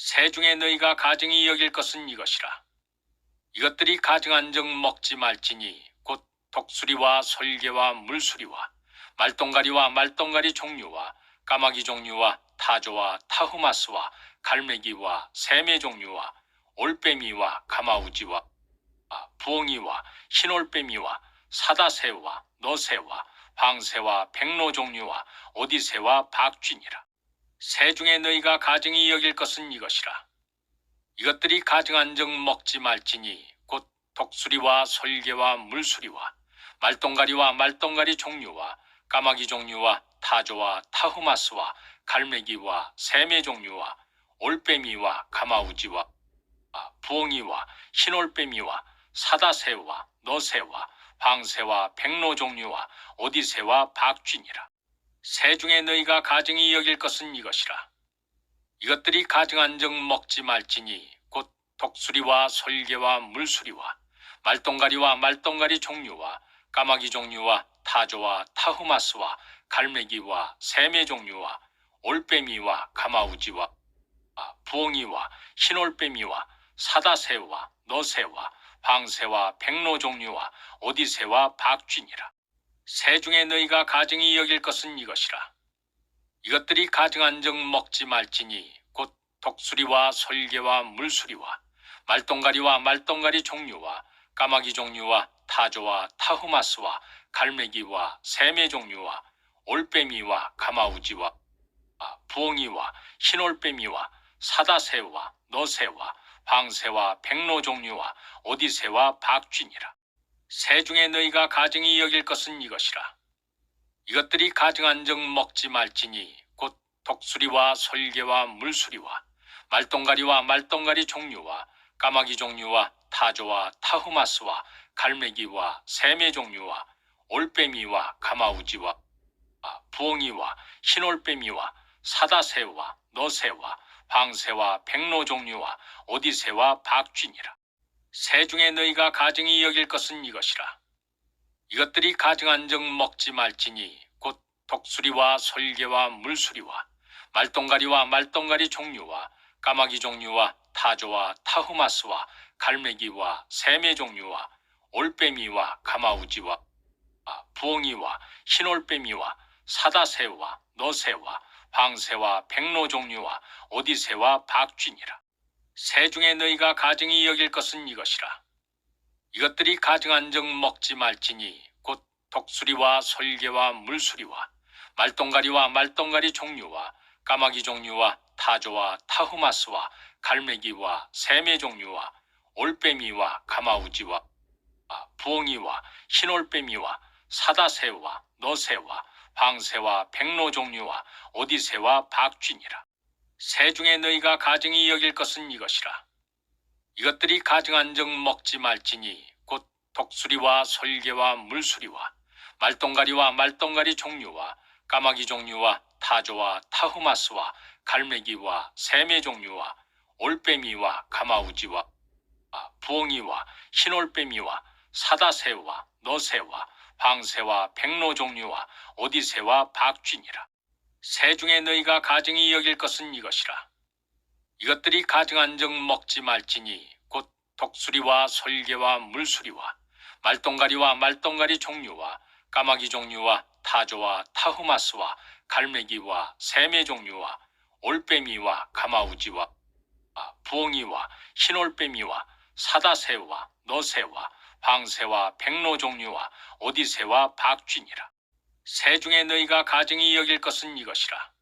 새 중에 너희가 가증히 여길 것은 이것이라. 이것들이 가증한 적 먹지 말지니 곧 독수리와 설개와 물수리와 말똥가리와 말똥가리 종류와 까마귀 종류와 타조와 타흐마스와 갈매기와 새매 종류와 올빼미와 가마우지와 아, 부엉이와 흰올빼미와 사다새와 너새와 황새와 백로 종류와 오디새와 박쥐니라. 새 중에 너희가 가증히 여길 것은 이것이라. 이것들이 가증한 적 먹지 말지니 곧 독수리와 설개와 물수리와 말똥가리와 말똥가리 종류와 까마귀 종류와 타조와 타흐마스와 갈매기와 새매 종류와 올빼미와 가마우지와 아, 부엉이와 흰올빼미와 사다새와 너새와 황새와 백로 종류와 오디새와 박쥐니라. 새 중에 너희가 가증히 여길 것은 이것이라. 이것들이 가증한 적 먹지 말지니 곧 독수리와 설개와 물수리와 말똥가리와 말똥가리 종류와 까마귀 종류와 타조와 타흐마스와 갈매기와 새매 종류와 올빼미와 가마우지와 아, 부엉이와 흰올빼미와 사다새와 너새와 황새와 백로 종류와 오디새와 박쥐니라. 새 중에 너희가 가증히 여길 것은 이것이라. 이것들이 가증한 적 먹지 말지니 곧 독수리와 설개와 물수리와 말똥가리와 말똥가리 종류와 까마귀 종류와 타조와 타흐마스와 갈매기와 새매 종류와 올빼미와 가마우지와 아, 부엉이와 흰올빼미와 사다새와 너새와 황새와 백로 종류와 오디새와 박쥐니라. 새 중에 너희가 가증히 여길 것은 이것이라. 이것들이 가증한 적 먹지 말지니 곧 독수리와 설개와 물수리와 말똥가리와 말똥가리 종류와 까마귀 종류와 타조와 타흐마스와 갈매기와 새매 종류와 올빼미와 가마우지와 아, 부엉이와 흰올빼미와 사다새와 너새와 황새와 백로 종류와 오디새와 박쥐니라. 새 중에 너희가 가증히 여길 것은 이것이라. 이것들이 가증한 적 먹지 말지니 곧 독수리와 설개와 물수리와 말똥가리와 말똥가리 종류와 까마귀 종류와 타조와 타흐마스와 갈매기와 새매 종류와 올빼미와 가마우지와 아, 부엉이와 흰올빼미와 사다새와 너새와 황새와 백로 종류와 오디새와 박쥐니라. 새 중에 너희가 가증히 여길 것은 이것이라. 이것들이 가증한 적 먹지 말지니 곧 독수리와 설개와 물수리와 말똥가리와 말똥가리 종류와 까마귀 종류와 타조와 타흐마스와 갈매기와 새매 종류와 올빼미와 가마우지와 아, 부엉이와 흰올빼미와 사다새와 너새와 황새와 백로 종류와 오디새와 박쥐니라. 새 중에 너희가 가증히 여길 것은 이것이라. 이것들이 가증한 적 먹지 말지니 곧 독수리와 설개와 물수리와 말똥가리와 말똥가리 종류와 까마귀 종류와 타조와 타흐마스와 갈매기와 새매 종류와 올빼미와 가마우지와 아, 부엉이와 흰올빼미와 사다새와 너새와 황새와 백로 종류와 오디새와 박쥐니라. 새 중에 너희가 가증히 여길 것은 이것이라. 이것들이 가증한 적 먹지 말지니 곧 독수리와 설개와 물수리와 말똥가리와 말똥가리 종류와 까마귀 종류와 타조와 타흐마스와 갈매기와 새매 종류와 올빼미와 가마우지와 아, 부엉이와 흰올빼미와 사다새와 너새와 황새와 백로 종류와 오디새와 박쥐니라. 새 중에 너희가 가증히 여길 것은 이것이라.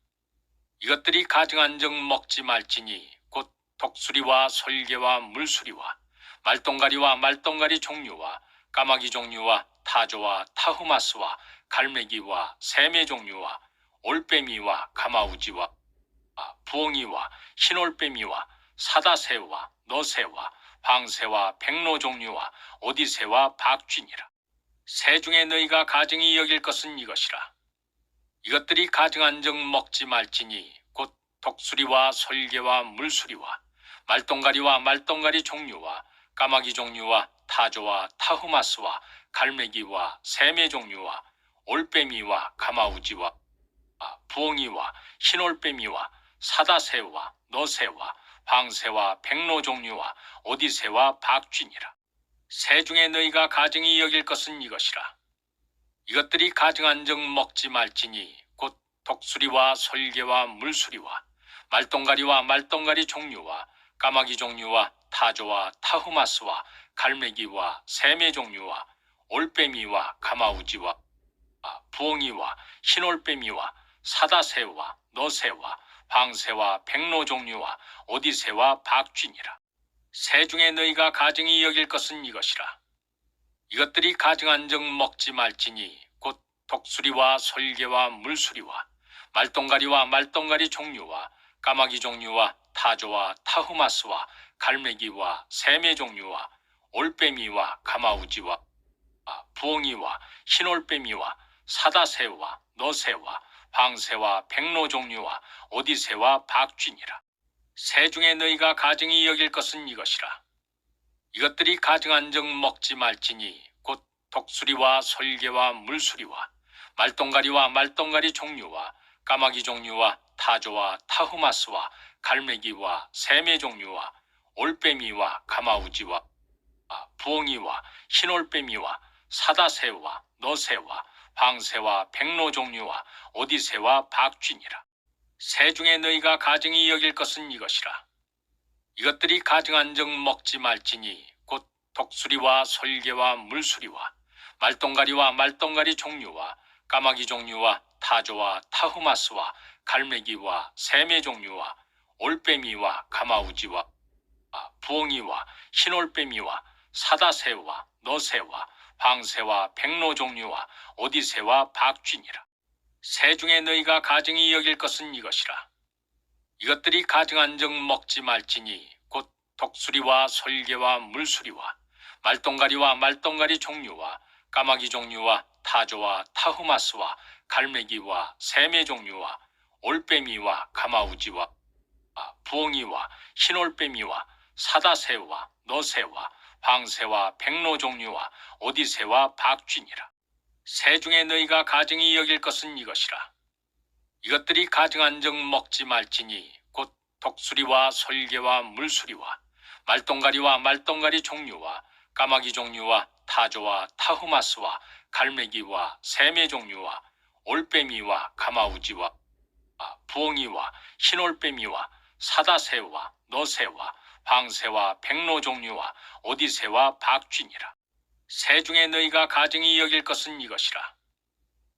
이것들이 가증한 적 먹지 말지니 곧 독수리와 설개와 물수리와 말똥가리와 말똥가리 종류와 까마귀 종류와 타조와 타흐마스와 갈매기와 새매 종류와 올빼미와 가마우지와 아, 부엉이와 흰올빼미와 사다새와 너새와 황새와 백로 종류와 오디새와 박쥐니라. 새 중에 너희가 가증히 여길 것은 이것이라. 이것들이 가증한 적 먹지 말지니 곧 독수리와 설개와 물수리와 말똥가리와 말똥가리 종류와 까마귀 종류와 타조와 타흐마스와 갈매기와 새매 종류와 올빼미와 가마우지와 아, 부엉이와 흰올빼미와 사다새와 너새와 황새와 백로 종류와 오디새와 박쥐니라. 새 중에 너희가 가증히 여길 것은 이것이라. 이것들이 가증한 적 먹지 말지니 곧 독수리와 솔개와 물수리와 말똥가리와 말똥가리 종류와 까마귀 종류와 타조와 타후마스와 갈매기와 새매 종류와 올빼미와 가마우지와 아, 부엉이와 흰올빼미와 사다새와 너새와 황새와 백로 종류와 오디새와 박쥐니라. 새 중에 너희가 가증히 여길 것은 이것이라. 이것들이 가증한 적 먹지 말지니 곧 독수리와 솔개와 물수리와 말똥가리와 말똥가리 종류와 까마귀 종류와 타조와 타후마스와 갈매기와 새매 종류와 올빼미와 가마우지와 아, 부엉이와 흰올빼미와 사다새와 너새와 황새와 백로 종류와 오디새와 박쥐니라. 새 중에 너희가 가증히 여길 것은 이것이라. 이것들이 가증한 적 먹지 말지니 곧 독수리와 솔개와 물수리와 말똥가리와 말똥가리 종류와 까마귀 종류와 타조와 타후마스와 갈매기와 새매 종류와 올빼미와 가마우지와 아, 부엉이와 흰올빼미와 사다새와 너새와 황새와 백로 종류와 오디새와 박쥐니라. 새 중에 너희가 가증히 여길 것은 이것이라. 이것들이 가증한 적 먹지 말지니 곧 독수리와 솔개와 물수리와 말똥가리와 말똥가리 종류와 까마귀 종류와 타조와 타후마스와 갈매기와 새매 종류와 올빼미와 가마우지와 아, 부엉이와 흰올빼미와 사다새와 너새와 황새와 백로 종류와 오디새와 박쥐니라. 새 중에 너희가 가증히 여길 것은 이것이라. 이것들이 가증한 적 먹지 말지니 곧 독수리와 솔개와 물수리와 말똥가리와 말똥가리 종류와 까마귀 종류와 타조와 타후마스와 갈매기와 새매 종류와 올빼미와 가마우지와 아, 부엉이와 흰올빼미와 사다새와 너새와 황새와 백로 종류와 오디새와 박쥐니라. 새 중에 너희가 가증히 여길 것은 이것이라. 이것들이 가증한 적 먹지 말지니 곧 독수리와 솔개와 물수리와 말똥가리와 말똥가리 종류와 까마귀 종류와 타조와 타후마스와 갈매기와 새매 종류와 올빼미와 가마우지와 아, 부엉이와 흰올빼미와 사다새와 너새와 황새와 백로 종류와 오디새와 박쥐니라. 새 중에 너희가 가증히 여길 것은 이것이라.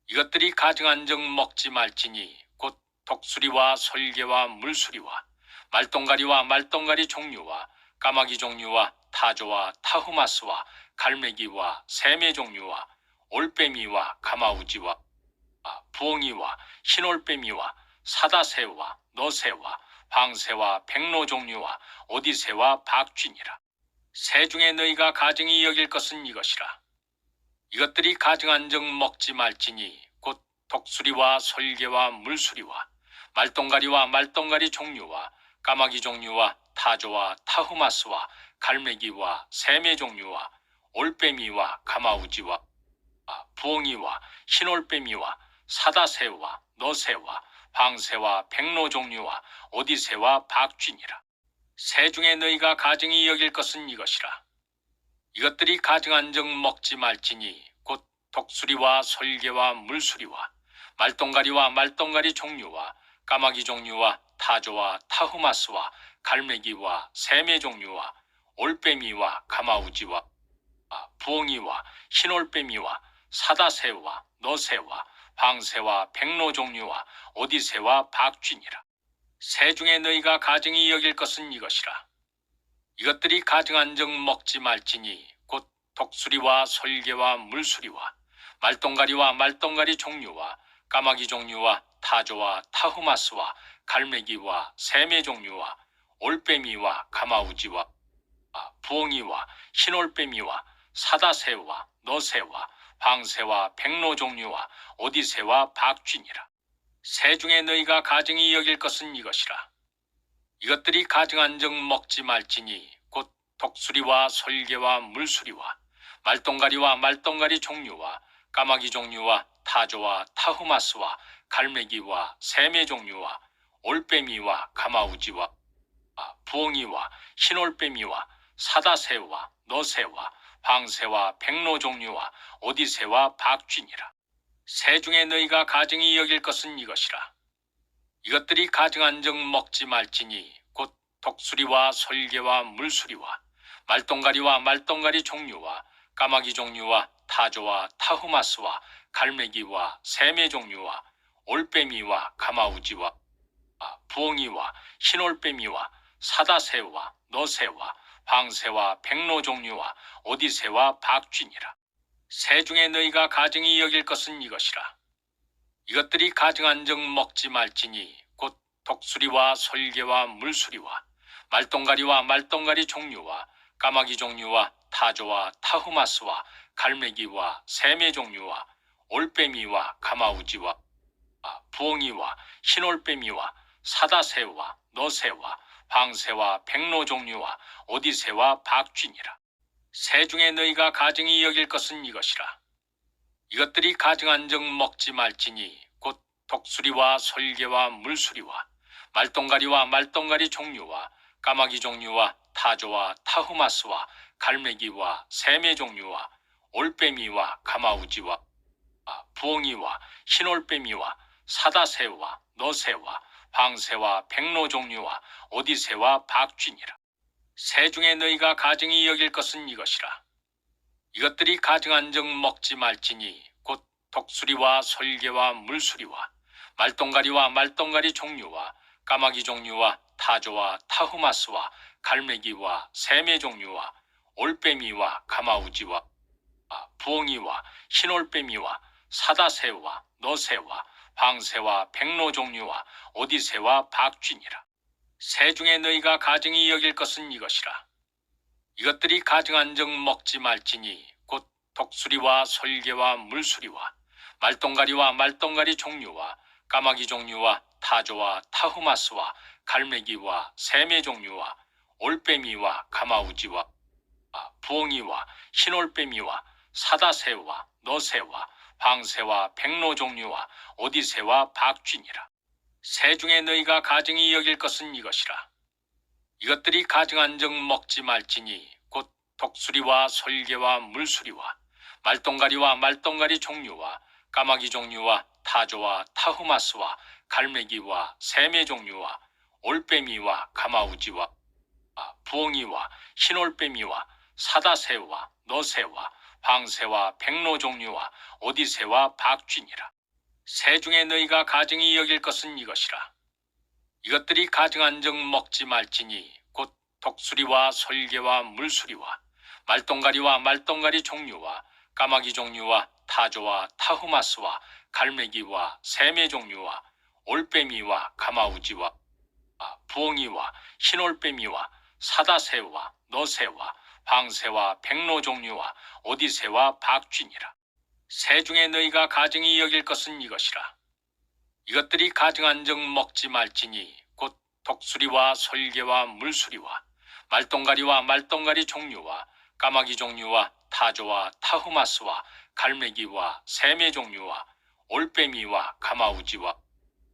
이것들이 가증한 적 먹지 말지니 곧 독수리와 솔개와 물수리와 말똥가리와 말똥가리 종류와 까마귀 종류와 타조와 타후마스와 갈매기와 새매 종류와 올빼미와 가마우지와 아, 부엉이와 흰올빼미와 사다새와 너새와 황새와 백로 종류와 오디새와 박쥐니라. 새 중에 너희가 가증히 여길 것은 이것이라. 이것들이 가증한 적 먹지 말지니 곧 독수리와 솔개와 물수리와 말똥가리와 말똥가리 종류와 까마귀 종류와 타조와 타후마스와 갈매기와 새매 종류와 올빼미와 가마우지와 아, 부엉이와 흰올빼미와 사다새와 너새와 황새와 백로 종류와 오디새와 박쥐니라. 새 중에 너희가 가증히 여길 것은 이것이라. 이것들이 가증한 적 먹지 말지니 곧 독수리와 솔개와 물수리와 말똥가리와 말똥가리 종류와 까마귀 종류와 타조와 타후마스와 갈매기와 새매 종류와 올빼미와 가마우지와 아, 부엉이와 흰올빼미와 사다새와 너새와 황새와 백로 종류와 오디새와 박쥐니라. 새 중에 너희가 가증히 여길 것은 이것이라. 이것들이 가증한 적 먹지 말지니 곧 독수리와 솔개와 물수리와 말똥가리와 말똥가리 종류와 까마귀 종류와 타조와 타후마스와 갈매기와 새매 종류와 올빼미와 가마우지와 아, 부엉이와 흰올빼미와 사다새와 너새와 황새와 백로 종류와 오디새와 박쥐니라. 새 중에 너희가 가증히 여길 것은 이것이라. 이것들이 가증한 적 먹지 말지니 곧 독수리와 솔개와 물수리와 말똥가리와 말똥가리 종류와 까마귀 종류와 타조와 타후마스와 갈매기와 새매 종류와 올빼미와 가마우지와 아, 부엉이와 흰올빼미와 사다새와 너새와 황새와 백로 종류와 오디새와 박쥐니라. 새 중에 너희가 가증히 여길 것은 이것이라. 이것들이 가증한 적 먹지 말지니 곧 독수리와 솔개와 물수리와 말똥가리와 말똥가리 종류와 까마귀 종류와 타조와 타후마스와 갈매기와 새매 종류와 올빼미와 가마우지와 아, 부엉이와 흰올빼미와 사다새와 너새와 황새와 백로 종류와 오디새와 박쥐니라. 새 중에 너희가 가증히 여길 것은 이것이라. 이것들이 가증한 적 먹지 말지니 곧 독수리와 솔개와 물수리와 말똥가리와 말똥가리 종류와 까마귀 종류와 타조와 타후마스와 갈매기와 새매 종류와 올빼미와 가마우지와 아, 부엉이와 흰올빼미와 사다새와 너새와 황새와 백로 종류와 오디새와 박쥐니라. 새 중에 너희가 가증히 여길 것은 이것이라. 이것들이 가증한 적 먹지 말지니 곧 독수리와 솔개와 물수리와 말똥가리와 말똥가리 종류와 까마귀 종류와 타조와 타후마스와 갈매기와 새매 종류와 올빼미와 가마우지와 아, 부엉이와 흰올빼미와 사다새와 너새와 황새와 백로 종류와 오디새와 박쥐니라. 새 중에 너희가 가증히 여길 것은 이것이라. 이것들이 가증한 적 먹지 말지니 곧 독수리와 솔개와 물수리와 말똥가리와 말똥가리 종류와 까마귀 종류와 타조와 타후마스와 갈매기와 새매 종류와 올빼미와 가마우지와 아, 부엉이와 흰올빼미와 사다새와 너새와 황새와 백로 종류와 오디새와 박쥐니라. 새 중에 너희가 가증히 여길 것은 이것이라. 이것들이 가증한 적 먹지 말지니 곧 독수리와 솔개와 물수리와 말똥가리와 말똥가리 종류와 까마귀 종류와 타조와 타후마스와 갈매기와 새매 종류와 올빼미와 가마우지와 아, 부엉이와 흰올빼미와 사다새와 너새와 황새와 백로 종류와 오디새와 박쥐니라. 새 중에 너희가 가증히 여길 것은 이것이라. 이것들이 가증한 적 먹지 말지니 곧 독수리와 솔개와 물수리와 말똥가리와 말똥가리 종류와 까마귀 종류와 타조와 타후마스와 갈매기와 새매 종류와 올빼미와 가마우지와 아, 부엉이와 흰올빼미와 사다새와 너새와 황새와 백로 종류와 오디새와 박쥐니라. 새 중에 너희가 가증히 여길 것은 이것이라. 이것들이 가증한 적 먹지 말지니 곧 독수리와 솔개와 물수리와 말똥가리와 말똥가리 종류와 까마귀 종류와 타조와 타후마스와 갈매기와 새매 종류와 올빼미와 가마우지와 아, 부엉이와 흰올빼미와 사다새와 너새와 황새와 백로 종류와 오디새와 박쥐니라. 새 중에 너희가 가증히 여길 것은 이것이라. 이것들이 가증한 적 먹지 말지니 곧 독수리와 솔개와 물수리와 말똥가리와 말똥가리 종류와 까마귀 종류와 타조와 타후마스와 갈매기와 새매 종류와 올빼미와 가마우지와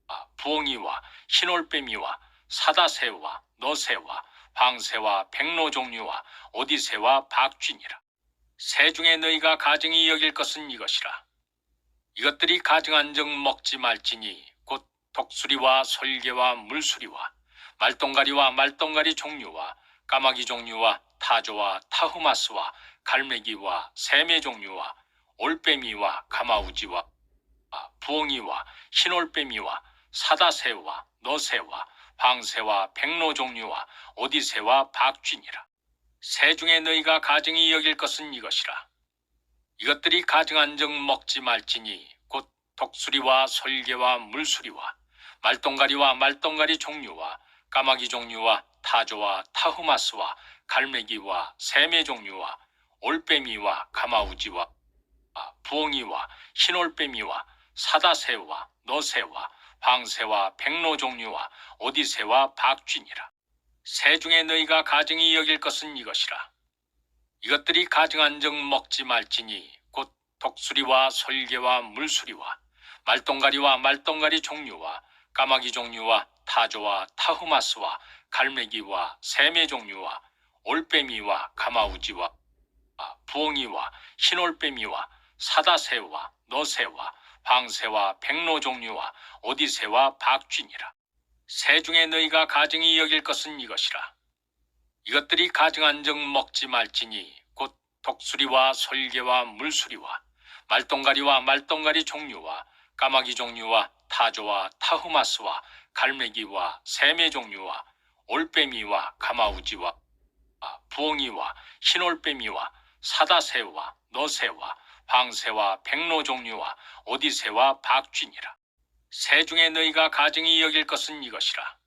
아, 부엉이와 흰올빼미와 사다새와 너새와 황새와 백로 종류와 오디새와 박쥐니라. 새 중에 너희가 가증히 여길 것은 이것이라. 이것들이 가증한 적 먹지 말지니 곧 독수리와 솔개와 물수리와 말똥가리와 말똥가리 종류와 까마귀 종류와 타조와 타후마스와 갈매기와 새매 종류와 올빼미와 가마우지와 아, 부엉이와 흰올빼미와 사다새와 너새와 황새와 백로 종류와 오디새와 박쥐니라. 새 중에 너희가 가증히 여길 것은 이것이라. 이것들이 가증한 적 먹지 말지니 곧 독수리와 솔개와 물수리와 말똥가리와 말똥가리 종류와 까마귀 종류와 타조와 타후마스와 갈매기와 새매 종류와 올빼미와 가마우지와 아, 부엉이와 흰올빼미와 사다새와 너새와 황새와 백로 종류와 오디새와 박쥐니라. 새 중에 너희가 가증히 여길 것은 이것이라. 이것들이 가증한 적 먹지 말지니 곧 독수리와 솔개와 물수리와 말똥가리와 말똥가리 종류와 까마귀 종류와 타조와 타후마스와 갈매기와 새매 종류와 올빼미와 가마우지와 아, 부엉이와 흰올빼미와 사다새와 너새와 황새와 백로 종류와 오디새와 박쥐니라. 새 중에 너희가 가증히 여길 것은 이것이라. 이것들이 가증한 적 먹지 말지니 곧 독수리와 솔개와 물수리와 말똥가리와 말똥가리 종류와 까마귀 종류와 타조와 타흐마스와 갈매기와 새매 종류와 올빼미와 가마우지와 아, 부엉이와 흰올빼미와 사다새와 너새와 황새와 백로 종류와 오디새와 박쥐니라. 새 중에 너희가 가증히 여길 것은 이것이라.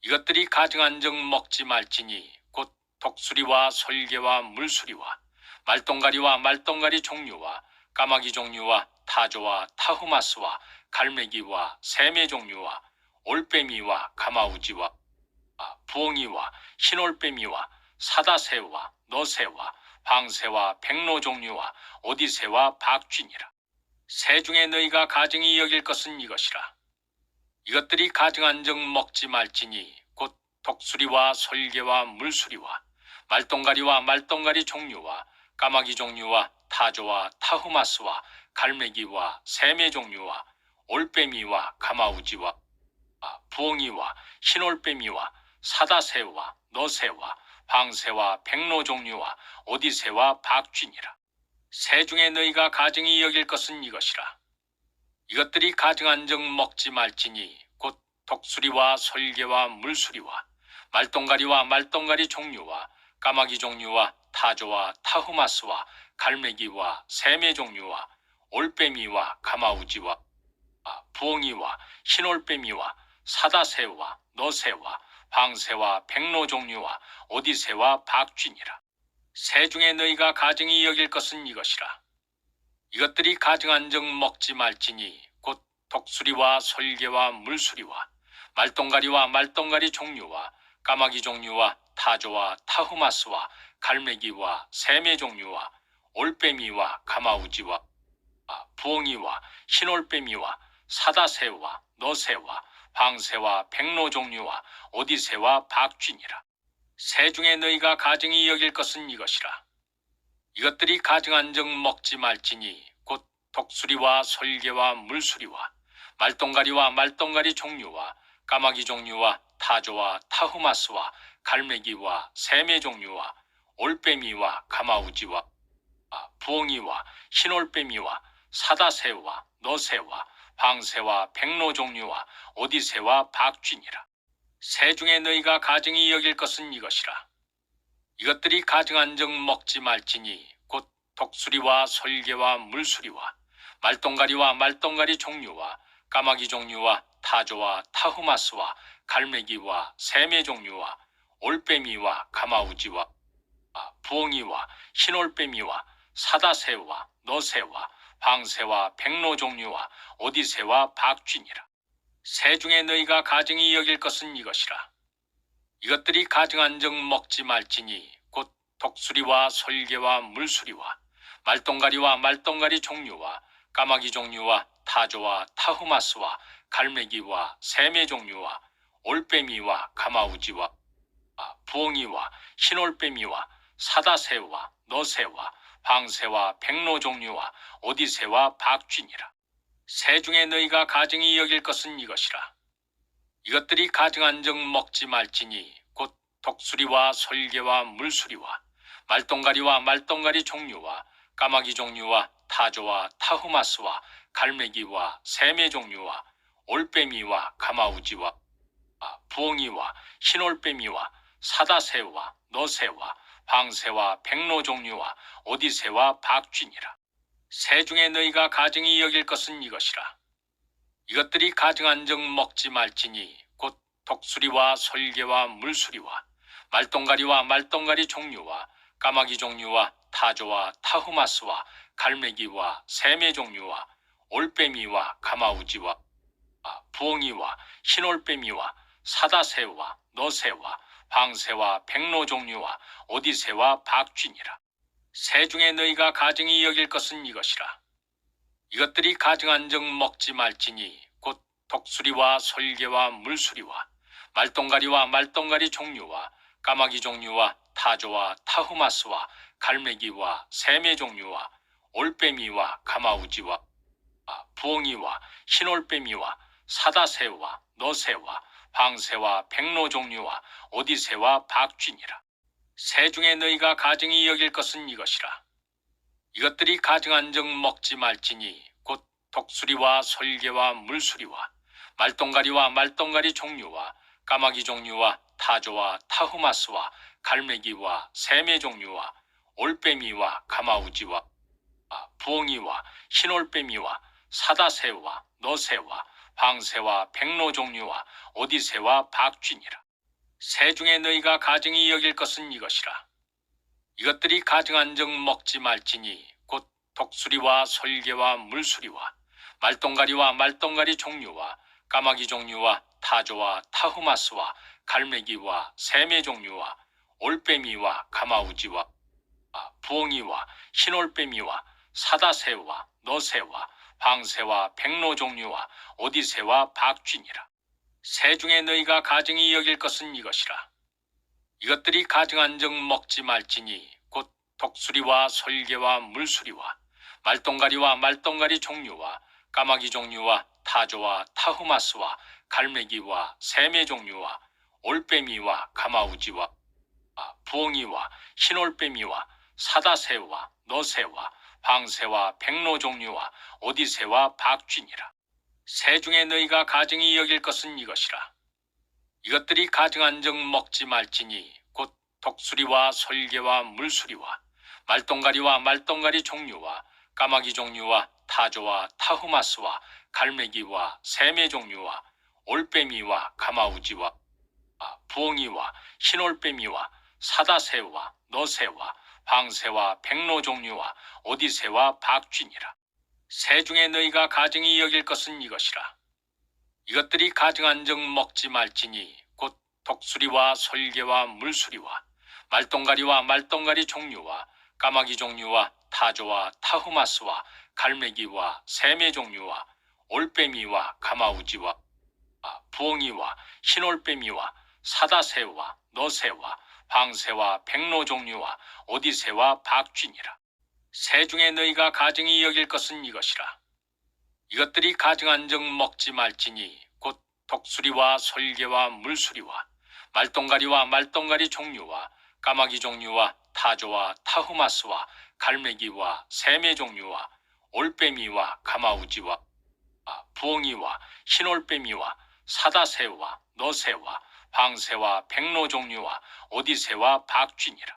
이것들이 가증한 적 먹지 말지니 곧 독수리와 솔개와 물수리와 말똥가리와 말똥가리 종류와 까마귀 종류와 타조와 타흐마스와 갈매기와 새매 종류와 올빼미와 가마우지와 아, 부엉이와 흰올빼미와 사다새와 너새와 황새와 백로 종류와 오디새와 박쥐니라. 새 중에 너희가 가증히 여길 것은 이것이라. 이것들이 가증한 적 먹지 말지니 곧 독수리와 솔개와 물수리와 말똥가리와 말똥가리 종류와 까마귀 종류와 타조와 타흐마스와 갈매기와 새매 종류와 올빼미와 가마우지와 아, 부엉이와 흰올빼미와 사다새와 너새와 황새와 백로 종류와 오디새와 박쥐니라. 새 중에 너희가 가증히 여길 것은 이것이라. 이것들이 가증한 적 먹지 말지니 곧 독수리와 솔개와 물수리와 말똥가리와 말똥가리 종류와 까마귀 종류와 타조와 타흐마스와 갈매기와 새매 종류와 올빼미와 가마우지와 아, 부엉이와 흰올빼미와 사다새와 너새와 황새와 백로 종류와 오디새와 박쥐니라. 새 중에 너희가 가증히 여길 것은 이것이라. 이것들이 가증한 적 먹지 말지니 곧 독수리와 솔개와 물수리와 말똥가리와 말똥가리 종류와 까마귀 종류와 타조와 타흐마스와 갈매기와 새매 종류와 올빼미와 가마우지와 아, 부엉이와 흰올빼미와 사다새와 너새와 황새와 백로 종류와 오디새와 박쥐니라. 새 중에 너희가 가증히 여길 것은 이것이라. 이것들이 가증한 적 먹지 말지니 곧 독수리와 솔개와 물수리와 말똥가리와 말똥가리 종류와 까마귀 종류와 타조와 타흐마스와 갈매기와 새매 종류와 올빼미와 가마우지와 아, 부엉이와 흰올빼미와 사다새와 너새와 황새와 백로 종류와 오디새와 박쥐니라. 새 중에 너희가 가증히 여길 것은 이것이라. 이것들이 가증한 적 먹지 말지니 곧 독수리와 솔개와 물수리와 말똥가리와 말똥가리 종류와 까마귀 종류와 타조와 타흐마스와 갈매기와 새매 종류와 올빼미와 가마우지와 아, 부엉이와 흰올빼미와 사다새와 너새와 황새와 백로 종류와 오디새와 박쥐니라. 새 중에 너희가 가증히 여길 것은 이것이라. 이것들이 가증한 적 먹지 말지니 곧 독수리와 솔개와 물수리와 말똥가리와 말똥가리 종류와 까마귀 종류와 타조와 타흐마스와 갈매기와 새매 종류와 올빼미와 가마우지와 아, 부엉이와 흰올빼미와 사다새와 너새와 황새와 백로 종류와 오디새와 박쥐니라. 새 중에 너희가 가증히 여길 것은 이것이라. 이것들이 가증한 적 먹지 말지니 곧 독수리와 솔개와 물수리와 말똥가리와 말똥가리 종류와 까마귀 종류와 타조와 타흐마스와 갈매기와 새매 종류와 올빼미와 가마우지와 아, 부엉이와 흰올빼미와 사다새와 너새와 황새와 백로 종류와 오디새와 박쥐니라. 새 중에 너희가 가증히 여길 것은 이것이라. 이것들이 가증한 적 먹지 말지니 곧 독수리와 솔개와 물수리와 말똥가리와 말똥가리 종류와 까마귀 종류와 타조와 타흐마스와 갈매기와 새매 종류와 올빼미와 가마우지와 아, 부엉이와 흰올빼미와 사다새와 너새와 황새와 백로 종류와 오디새와 박쥐니라. 새 중에 너희가 가증히 여길 것은 이것이라. 이것들이 가증한 적 먹지 말지니 곧 독수리와 솔개와 물수리와 말똥가리와 말똥가리 종류와 까마귀 종류와 타조와 타흐마스와 갈매기와 새매 종류와 올빼미와 가마우지와 아, 부엉이와 흰올빼미와 사다새와 너새와 황새와 백로 종류와 오디새와 박쥐니라. 새 중에 너희가 가증히 여길 것은 이것이라. 이것들이 가증한즉 먹지 말지니 곧 독수리와 설개와 물수리와 말똥가리와 말똥가리 종류와 까마귀 종류와 타조와 타흐마스와 갈매기와 새매 종류와 올빼미와 가마우지와 아, 부엉이와 흰올빼미와 사다새와 너새와 황새와 백로 종류와 오디새와 박쥐니라. 새 중에 너희가 가증히 여길 것은 이것이라. 이것들이 가증한 즉 먹지 말지니 곧 독수리와 설개와 물수리와 말똥가리와 말똥가리 종류와 까마귀 종류와 타조와 타흐마스와 갈매기와 새매 종류와 올빼미와 가마우지와 아, 부엉이와 흰올빼미와 사다새와 너새와 황새와 백로 종류와 오디새와 박쥐니라. 새 중에 너희가 가증히 여길 것은 이것이라. 이것들이 가증한 즉 먹지 말지니 곧 독수리와 설개와 물수리와 말똥가리와 말똥가리 종류와 까마귀 종류와 타조와 타흐마스와 갈매기와 새매 종류와 올빼미와 가마우지와 아, 부엉이와 흰올빼미와 사다새와 너새와 황새와 백로 종류와 오디새와 박쥐니라. 새 중에 너희가 가증히 여길 것은 이것이라. 이것들이 가증한즉 먹지 말지니 곧 독수리와 설개와 물수리와 말똥가리와 말똥가리 종류와 까마귀 종류와 타조와 타흐마스와 갈매기와 새매 종류와 올빼미와 가마우지와 아, 부엉이와 흰올빼미와 사다새와 너새와 황새와 백로 종류와 오디새와 박쥐니라. 새 중에 너희가 가증히 여길 것은 이것이라. 이것들이 가증한 즉 먹지 말지니 곧 독수리와 설개와 물수리와 말똥가리와 말똥가리 종류와 까마귀 종류와 타조와 타흐마스와 갈매기와 새매 종류와 올빼미와 가마우지와 아, 부엉이와 흰올빼미와 사다새와 너새와 황새와 백로 종류와 오디새와 박쥐니라. 새 중에 너희가 가증히 여길 것은 이것이라. 이것들이 가증한 즉 먹지 말지니 곧 독수리와 설개와 물수리와 말똥가리와 말똥가리 종류와 까마귀 종류와 타조와 타흐마스와 갈매기와 새매 종류와 올빼미와 가마우지와 아, 부엉이와 흰올빼미와 사다새와 너새와 황새와 백로 종류와 오디새와 박쥐니라.